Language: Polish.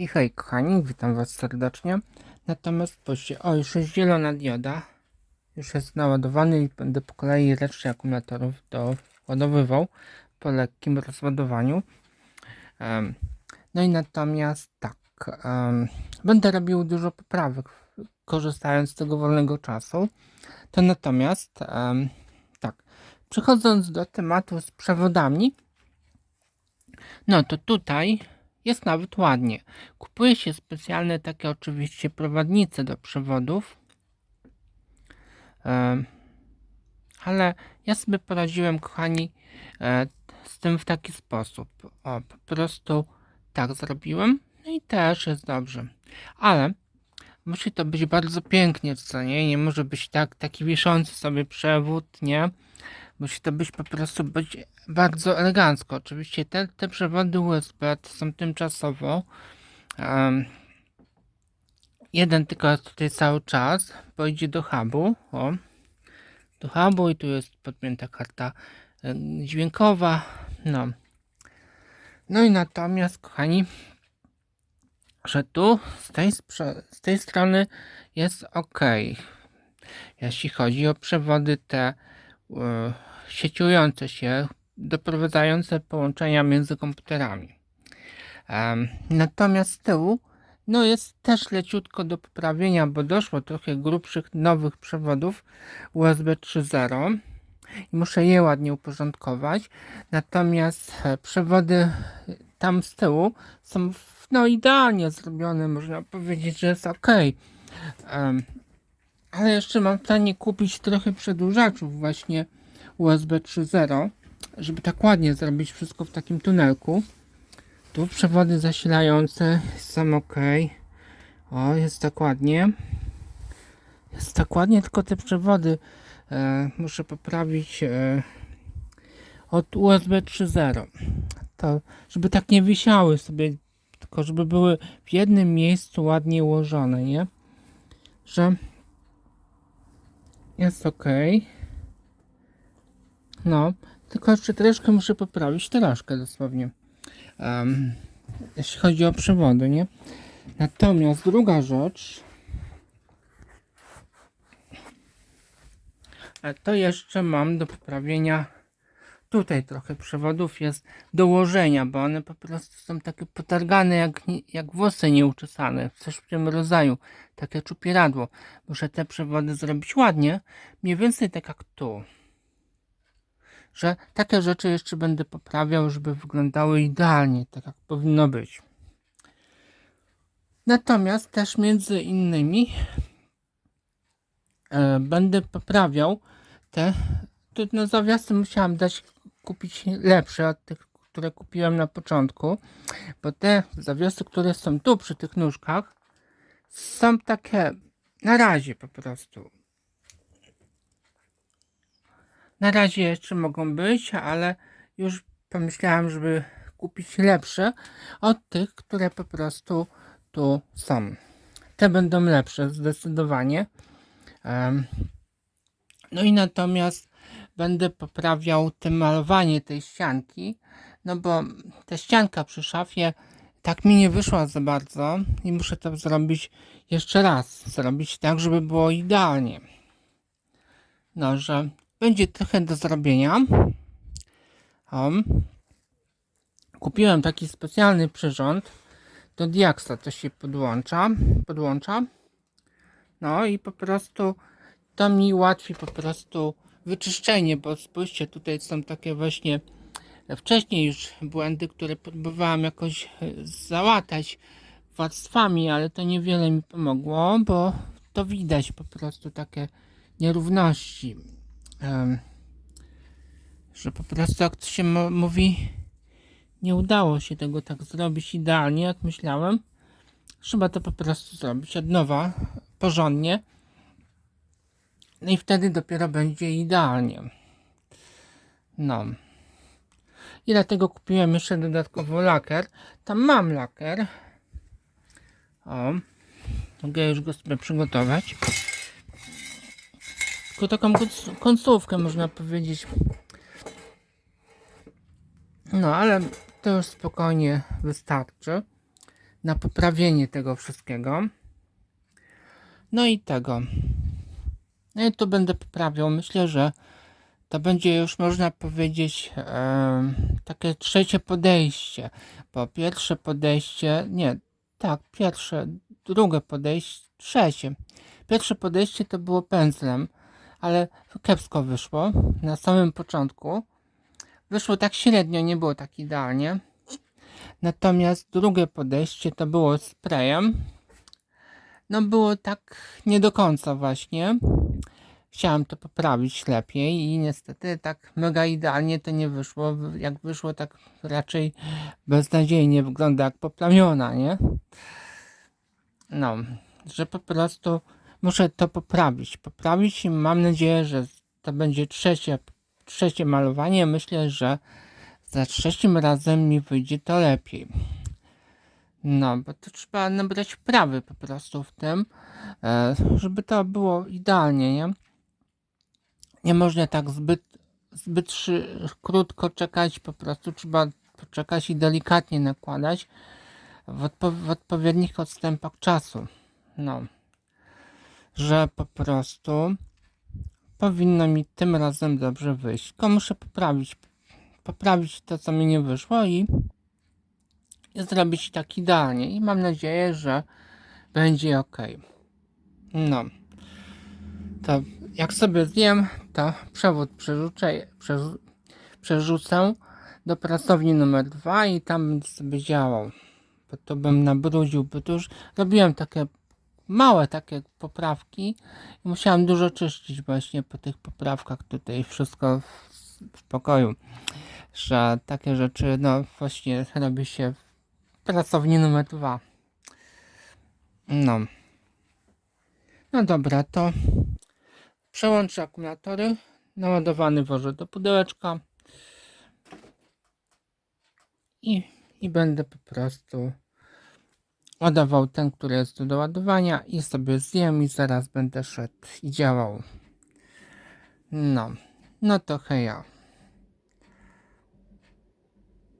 I hej kochani, witam was serdecznie. Natomiast spójrzcie, o już jest zielona dioda. Już jest naładowany i będę po kolei resztę akumulatorów doładowywał po lekkim rozładowaniu. Em, no i natomiast tak, em, będę robił dużo poprawek korzystając z tego wolnego czasu. To natomiast em, tak, przechodząc do tematu z przewodami, no to tutaj jest nawet ładnie. Kupuje się specjalne takie oczywiście prowadnice do przewodów. Ale ja sobie poradziłem, kochani, e, z tym w taki sposób. O, po prostu tak zrobiłem. No i też jest dobrze. Ale musi to być bardzo pięknie, co nie? Nie może być tak, taki wiszący sobie przewód, nie? Musi to być po prostu być bardzo elegancko. Oczywiście te, te przewody USB są tymczasowo. Em, jeden tylko jest tutaj cały czas. Pojdzie do hubu. O. Do hubu i tu jest podpięta karta dźwiękowa. No. No i natomiast, kochani, że tu z tej, z tej strony jest ok. Jeśli chodzi o przewody te e, sieciujące się, doprowadzające połączenia między komputerami. Natomiast z tyłu no jest też leciutko do poprawienia, bo doszło trochę grubszych nowych przewodów USB 3.0 i muszę je ładnie uporządkować. Natomiast e, przewody tam z tyłu są no idealnie zrobione, można powiedzieć, że jest ok. Ale jeszcze mam w planie kupić trochę przedłużaczów właśnie USB 3.0, żeby tak ładnie zrobić wszystko w takim tunelku. Tu przewody zasilające są ok. O, jest tak ładnie. Jest tak ładnie, tylko te przewody e, muszę poprawić e, od USB 3.0. To, żeby tak nie wisiały sobie, tylko żeby były w jednym miejscu ładnie ułożone, nie? Że jest ok. No, tylko jeszcze troszkę muszę poprawić, troszkę dosłownie. Em, jeśli chodzi o przewody, nie? Natomiast druga rzecz, e, to jeszcze mam do poprawienia tutaj trochę przewodów jest dołożenia, bo one po prostu są takie potargane jak, jak włosy nieuczesane, coś w tym rodzaju, takie czupieradło. Muszę te przewody zrobić ładnie, mniej więcej tak jak tu. Że takie rzeczy jeszcze będę poprawiał, żeby wyglądały idealnie, tak jak powinno być. Natomiast też między innymi e, będę poprawiał te, tu na zawiasy musiałam dać kupić lepsze od tych, które kupiłem na początku, bo te zawiasy, które są tu przy tych nóżkach są takie na razie po prostu. Na razie jeszcze mogą być, ale już pomyślałem, żeby kupić lepsze od tych, które po prostu tu są. Te będą lepsze zdecydowanie. No i natomiast będę poprawiał te malowanie tej ścianki, no bo ta ścianka przy szafie tak mi nie wyszła za bardzo i muszę to zrobić jeszcze raz, zrobić tak, żeby było idealnie. No, że będzie trochę do zrobienia. O. Kupiłem taki specjalny przyrząd do Diaxa, to się podłącza, podłącza. No i po prostu to mi ułatwi po prostu wyczyszczenie, bo spójrzcie, tutaj są takie właśnie wcześniej już błędy, które próbowałem jakoś e, załatać warstwami, ale to niewiele mi pomogło, bo to widać po prostu takie nierówności. Że po prostu jak to się mówi, nie udało się tego tak zrobić idealnie, jak myślałem. Trzeba to po prostu zrobić od nowa, porządnie. No i wtedy dopiero będzie idealnie. No. I dlatego kupiłem jeszcze dodatkowo lakier. Tam mam lakier. O. Mogę już go sobie przygotować. Tylko taką końc- końcówkę można powiedzieć. No ale to już spokojnie wystarczy. na poprawienie tego wszystkiego. No i tego. No i tu będę poprawiał. Myślę, że to będzie już można powiedzieć takie trzecie podejście. Bo pierwsze podejście, nie, tak, pierwsze, drugie podejście, trzecie. Pierwsze podejście to było pędzlem, ale kiepsko wyszło na samym początku. Wyszło tak średnio, nie było tak idealnie. Natomiast drugie podejście to było sprayem. No było tak nie do końca właśnie. Chciałem to poprawić lepiej i niestety tak mega idealnie to nie wyszło. Jak wyszło tak raczej beznadziejnie wygląda jak poplamiona, nie? No, że po prostu muszę to poprawić. Poprawić i mam nadzieję, że to będzie trzecie, trzecie malowanie. Myślę, że za trzecim razem mi wyjdzie to lepiej. No, bo to trzeba nabrać prawy po prostu w tym, e, żeby to było idealnie, nie? Nie można tak zbyt, zbyt krótko czekać, po prostu trzeba poczekać i delikatnie nakładać w, odpo, w odpowiednich odstępach czasu. No, że po prostu powinno mi tym razem dobrze wyjść. Tylko muszę poprawić, poprawić to, co mi nie wyszło i i zrobić tak idealnie i mam nadzieję, że będzie ok. No. To jak sobie zjem, to przewód przerzucę, przerzu- przerzucę do pracowni numer 2 i tam będę sobie działał. Bo to bym nabrudził, bo to już robiłem takie małe takie poprawki i musiałem dużo czyścić właśnie po tych poprawkach tutaj wszystko w, w pokoju. Że takie rzeczy no właśnie robi się pracowni numer dwa. No. No dobra, to przełączę akumulatory. Naładowany włożę do pudełeczka. I, I będę po prostu ładował ten, który jest do doładowania i sobie zjem i zaraz będę szedł i działał. No. No to heja.